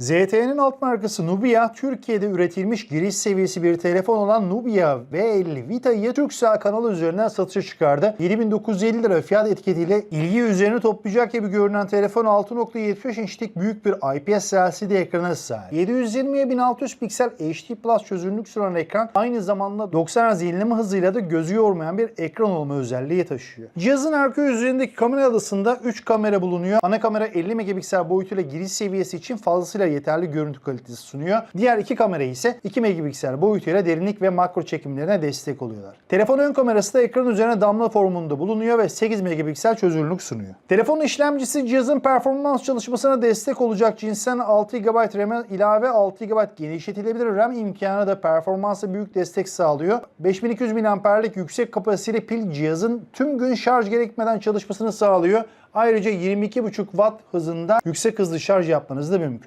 ZTE'nin alt markası Nubia, Türkiye'de üretilmiş giriş seviyesi bir telefon olan Nubia V50 Vita'yı Turkcell kanalı üzerinden satışa çıkardı. 7950 lira fiyat etiketiyle ilgi üzerine toplayacak gibi görünen telefon 6.75 inçlik büyük bir IPS LCD ekrana sahip. 720'ye 1600 piksel HD Plus çözünürlük sunan ekran aynı zamanda 90 Hz yenileme hızıyla da gözü yormayan bir ekran olma özelliği taşıyor. Cihazın arka yüzeyindeki kamera adasında 3 kamera bulunuyor. Ana kamera 50 megapiksel boyutuyla giriş seviyesi için fazlasıyla yeterli görüntü kalitesi sunuyor. Diğer iki kamera ise 2 megapiksel boyutuyla derinlik ve makro çekimlerine destek oluyorlar. Telefon ön kamerası da ekran üzerine damla formunda bulunuyor ve 8 megapiksel çözünürlük sunuyor. Telefonun işlemcisi cihazın performans çalışmasına destek olacak cinsten 6 GB RAM ilave 6 GB genişletilebilir RAM imkanı da performansa büyük destek sağlıyor. 5200 mAh'lik yüksek kapasiteli pil cihazın tüm gün şarj gerekmeden çalışmasını sağlıyor. Ayrıca 22,5 Watt hızında yüksek hızlı şarj yapmanız da mümkün.